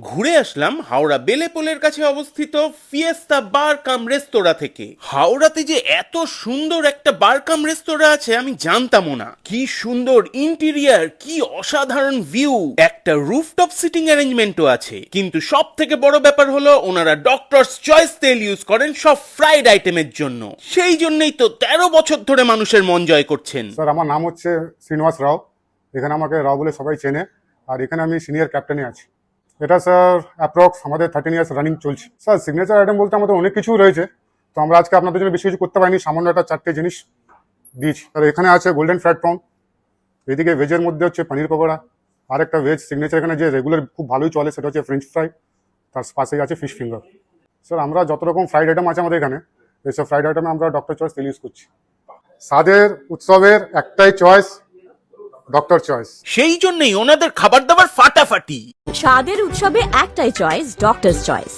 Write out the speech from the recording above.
ঘুরে আসলাম হাওড়া বেলেপোলের কাছে অবস্থিত ফিয়েস্তা বার কাম রেস্তোরাঁ থেকে। হাওড়াতে যে এত সুন্দর একটা বার কাম রেস্তোরাঁ আছে, আমি জানতামও না। কি সুন্দর ইন্টেরিয়ার কি অসাধারণ ভিউ একটা রুফটপ সিটিং অ্যারেঞ্জমেন্টও আছে। কিন্তু সব থেকে বড় ব্যাপার হলো, ওনারা ডক্টরস চয়েস তেল ইউজ করেন সব ফ্রাইড আইটেমের জন্য। সেই জন্যই তো তেরো বছর ধরে মানুষের মন জয় করছেন। স্যার আমার নাম হচ্ছে শ্রীনিবাস রাও। এখানে আমাকে রাও বলে সবাই চেনে। আর এখানে আমি সিনিয়র ক্যাপ্টেনে আছি। এটা স্যার অ্যাপ্রক্স আমাদের থার্টিন ইয়ার্স রানিং চলছে। স্যার সিগনেচার আইটেম বলতে আমাদের অনেক কিছু রয়েছে। তো আমরা আজকে আপনাদের জন্য বেশি কিছু করতে পারিনি, সামান্য একটা চারটে জিনিস দিয়েছি। আর এখানে আছে গোল্ডেন ফ্যাট প্রন এদিকে ভেজের মধ্যে হচ্ছে পনির পকোড়া, আর একটা ভেজ সিগনেচার এখানে যে রেগুলার খুব ভালোই চলে, সেটা হচ্ছে ফ্রেঞ্চ ফ্রাই তার পাশেই আছে ফিশ ফিঙ্গার স্যার আমরা যত রকম ফ্রাইড আইটেম আছে আমাদের এখানে, এইসব ফ্রাইড আইটেমে আমরা ডক্টর চয়েস তেল ইউজ করছি। স্বাদের, উৎসবের একটাই চয়েস ডক্টর চয়েস সেই জন্যই ওনাদের খাবার দাবার ফাটাফাটি। স্বাদের উৎসবে একটাই চয়েস ডক্টর চয়েস